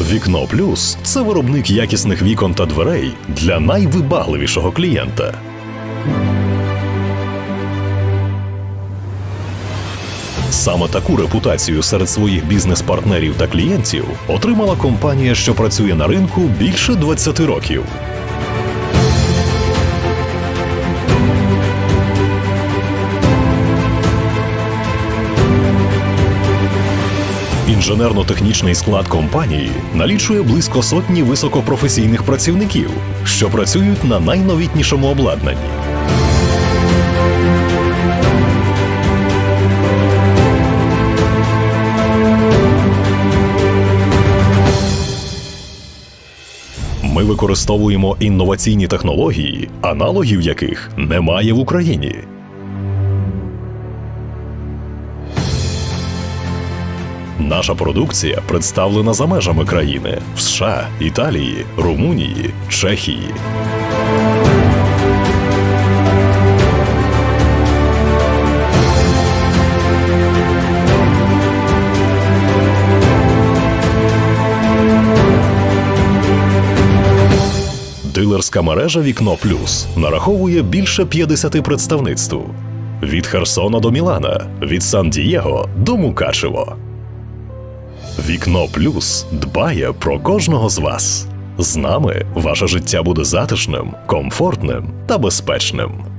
Вікно Плюс це виробник якісних вікон та дверей для найвибагливішого клієнта. Саме таку репутацію серед своїх бізнес-партнерів та клієнтів отримала компанія, що працює на ринку більше 20 років. Інженерно-технічний склад компанії налічує близько сотні високопрофесійних працівників, що працюють на найновітнішому обладнанні. Ми використовуємо інноваційні технології, аналогів яких немає в Україні. Наша продукція представлена за межами країни в США, Італії, Румунії, Чехії. Дилерська мережа Вікно Плюс нараховує більше 50 представництв від Херсона до Мілана, від Сан-Дієго до Мукачево. Вікно Плюс дбає про кожного з вас. З нами ваше життя буде затишним, комфортним та безпечним.